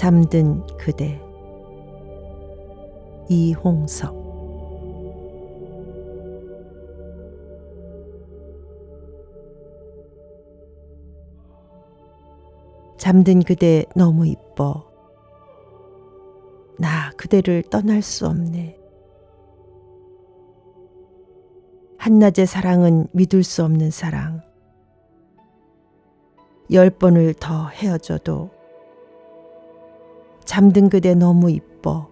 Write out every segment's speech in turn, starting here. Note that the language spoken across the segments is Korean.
잠든 그대. 이홍석. 잠든 그대 너무 이뻐. 나 그대를 떠날 수 없네. 한낮의 사랑은 믿을 수 없는 사랑. 열 번을 더 헤어져도 잠든 그대 너무 이뻐.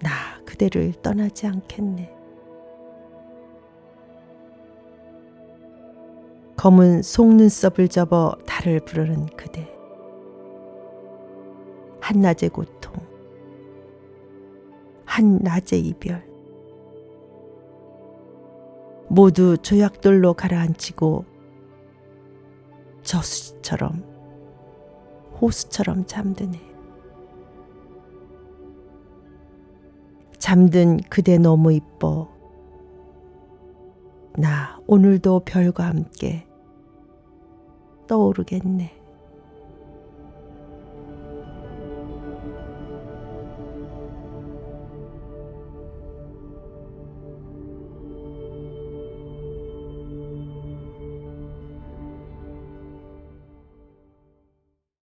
나 그대를 떠나지 않겠네. 검은 속눈썹을 접어 달을 부르는 그대. 한낮의 고통. 한낮의 이별. 모두 조약돌로 가라앉히고 저수지처럼 호수처럼 잠드네. 잠든 그대 너무 이뻐. 나 오늘도 별과 함께 떠오르겠네.